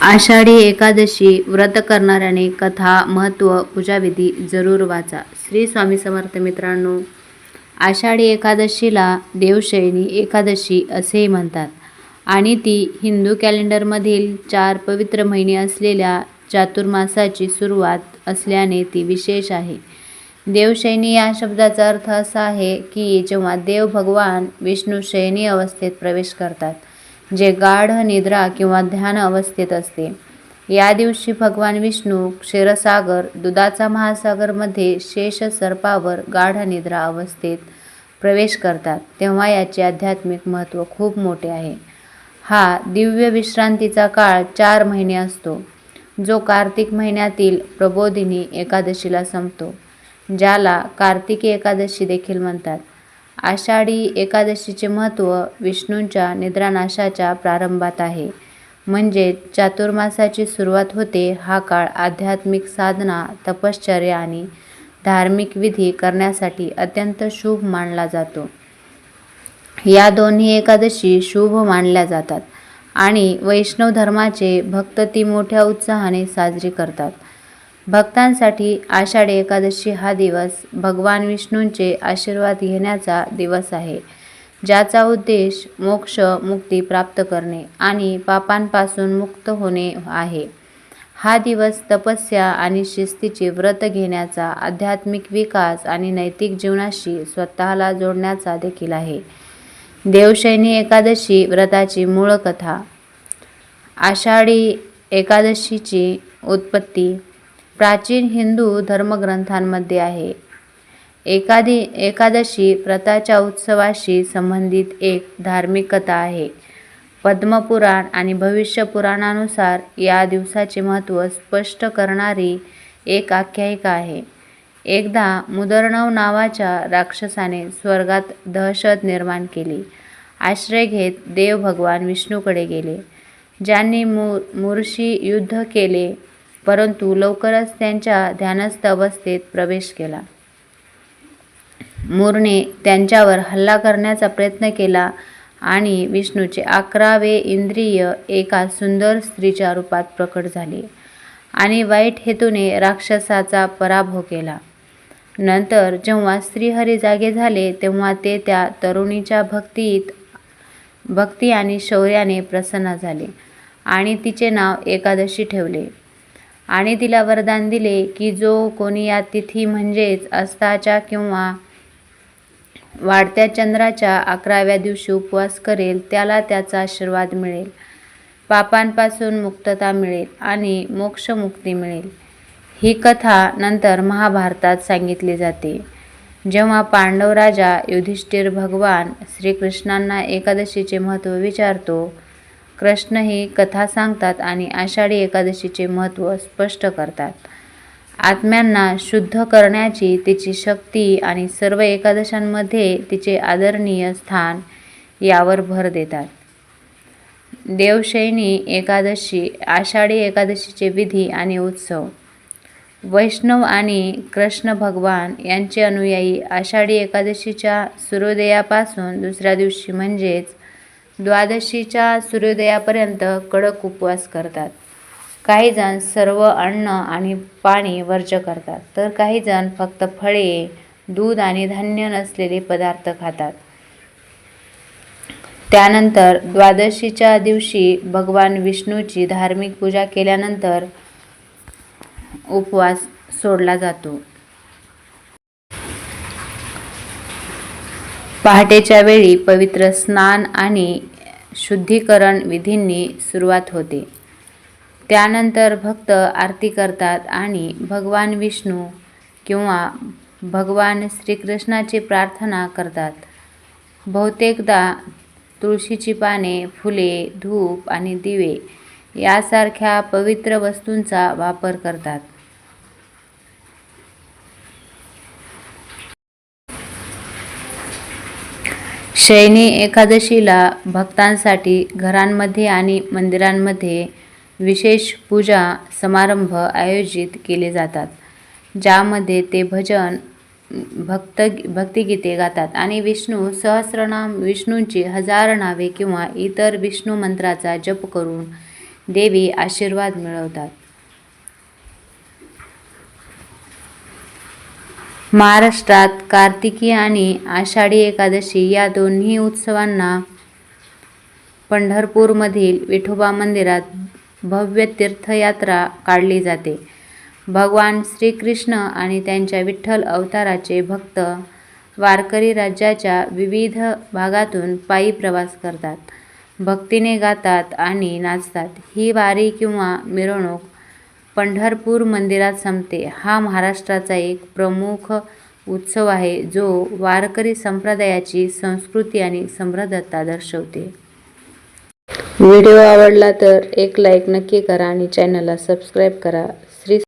आषाढी एकादशी व्रत करणाऱ्याने कथा महत्त्व पूजाविधी जरूर वाचा. श्री स्वामी समर्थ मित्रांनो आषाढी एकादशीला देवशयनी एकादशी असेही म्हणतात आणि ती हिंदू कॅलेंडरमधील चार पवित्र महिने असलेल्या चातुर्मासाची सुरुवात असल्याने ती विशेष आहे. देवशयनी या शब्दाचा अर्थ असा आहे की जेव्हा देव भगवान विष्णू शयनी अवस्थेत प्रवेश करतात जे गाढ निद्रा किंवा ध्यान अवस्थेत असते. या दिवशी भगवान विष्णू क्षीरसागर दुधाचा महासागरमध्ये शेष सर्पावर गाढ निद्रा अवस्थेत प्रवेश करतात. तेव्हा याचे आध्यात्मिक महत्त्व खूप मोठे आहे. हा दिव्य विश्रांतीचा काळ चार महिने असतो. जो कार्तिक महिन्यातील प्रबोधिनी एकादशीला संपतो ज्याला कार्तिकी एकादशी देखील म्हणतात. आषाढी एकादशीचे महत्त्व विष्णूंच्या निद्रानाशाच्या प्रारंभात आहे. म्हणजे चातुर्मासाची सुरुवात होते हा काळ आध्यात्मिक साधना तपश्चर्या आणि धार्मिक विधी करण्यासाठी अत्यंत शुभ मानला जातो. या दोन्ही एकादशी शुभ मानल्या जातात आणि वैष्णव धर्माचे भक्त ती मोठ्या उत्साहाने साजरी करतात. भक्तांसाठी आषाढी एकादशी हा दिवस भगवान विष्णूंचे आशीर्वाद घेण्याचा दिवस आहे ज्याचा उद्देश मोक्ष मुक्ती प्राप्त करणे आणि पापांपासून मुक्त होणे आहे. हा दिवस तपस्या आणि शिस्तीचे व्रत घेण्याचा आध्यात्मिक विकास आणि नैतिक जीवनाशी स्वतःला जोडण्याचा देखील आहे. देवशैनी एकादशी व्रताची मूळ कथा. आषाढी एकादशीची उत्पत्ती प्राचीन हिंदू धर्मग्रंथांमध्ये आहे. एकादी एकादशी व्रताच्या उत्सवाशी संबंधित एक धार्मिक कथा आहे. पद्मपुराण आणि भविष्यपुराणानुसार या दिवसाचे महत्त्व स्पष्ट करणारी एक आख्यायिका आहे. एकदा मुदर्णव नावाच्या राक्षसाने स्वर्गात दहशत निर्माण केली. आश्रय घेत देव भगवान विष्णूकडे गेले. ज्यांनी मु मूर्शी युद्ध केले परंतु लवकरच त्यांच्या ध्यानस्थ अवस्थेत प्रवेश केला. मोरने त्यांच्यावर हल्ला करण्याचा प्रयत्न केला आणि विष्णूचे अकरावे इंद्रिय एका सुंदर स्त्रीच्या रूपात प्रकट झाले आणि वाईट हेतूने राक्षसाचा पराभव केला. नंतर जेव्हा श्रीहरी जागे झाले तेव्हा ते त्या तरुणीच्या भक्तीत भक्ती आणि शौर्याने प्रसन्न झाले आणि तिचे नाव एकादशी ठेवले. आणि तिला वरदान दिले की जो कोणी या तिथी म्हणजेच अस्ताच्या किंवा वाढत्या चंद्राच्या अकराव्या दिवशी उपवास करेल त्याला त्याचा आशीर्वाद मिळेल. पापांपासून मुक्तता मिळेल आणि मोक्षमुक्ती मिळेल. ही कथा नंतर महाभारतात सांगितली जाते. जेव्हा पांडव राजा युधिष्ठिर भगवान श्रीकृष्णांना एकादशीचे महत्त्व विचारतो कृष्ण ही कथा सांगतात आणि आषाढी एकादशीचे महत्त्व स्पष्ट करतात. आत्म्यांना शुद्ध करण्याची तिची शक्ती आणि सर्व एकादशांमध्ये तिचे आदरणीय स्थान यावर भर देतात. देवशैनी एकादशी आषाढी एकादशीचे विधी आणि उत्सव. वैष्णव आणि कृष्ण भगवान यांचे अनुयायी आषाढी एकादशीच्या सूर्योदयापासून दुसऱ्या दिवशी म्हणजेच द्वादशीच्या सूर्योदयापर्यंत कडक उपवास करतात. काही जण सर्व अन्न आणि पाणी वर्ज करतात. तर काही जण फक्त फळे दूध आणि धान्य नसलेले पदार्थ खातात. त्यानंतर द्वादशीच्या दिवशी भगवान विष्णूची धार्मिक पूजा केल्यानंतर उपवास सोडला जातो. पहाटेच्या वेळी पवित्र स्नान आणि शुद्धीकरण विधींनी सुरुवात होते. त्यानंतर भक्त आरती करतात आणि भगवान विष्णू किंवा भगवान श्रीकृष्णाची प्रार्थना करतात. बहुतेकदा तुळशीची पाने फुले धूप आणि दिवे यासारख्या पवित्र वस्तूंचा वापर करतात. शयनी एकादशीला भक्तांसाठी घरांमध्ये आणि मंदिरांमध्ये विशेष पूजा समारंभ आयोजित केले जातात ज्यामध्ये ते भजन भक्त भक्तिगीते गातात आणि विष्णू सहस्रनाम विष्णूंची हजार नावे किंवा इतर विष्णू मंत्राचा जप करून देवी आशीर्वाद मिळवतात. महाराष्ट्रात कार्तिकी आणि आषाढी एकादशी या दोन्ही उत्सवांना पंढरपूरमधील विठोबा मंदिरात भव्य तीर्थयात्रा काढली जाते. भगवान श्रीकृष्ण आणि त्यांच्या विठ्ठल अवताराचे भक्त वारकरी राज्याच्या विविध भागातून पायी प्रवास करतात. भक्तीने गातात आणि नाचतात. ही वारी किंवा मिरवणूक पंढरपूर मंदिरात संपते. हा महाराष्ट्राचा एक प्रमुख उत्सव आहे जो वारकरी संप्रदायाची संस्कृती आणि समृद्धता दर्शवते. व्हिडिओ आवडला तर एक लाईक नक्की करा आणि चॅनलला सबस्क्राईब करा.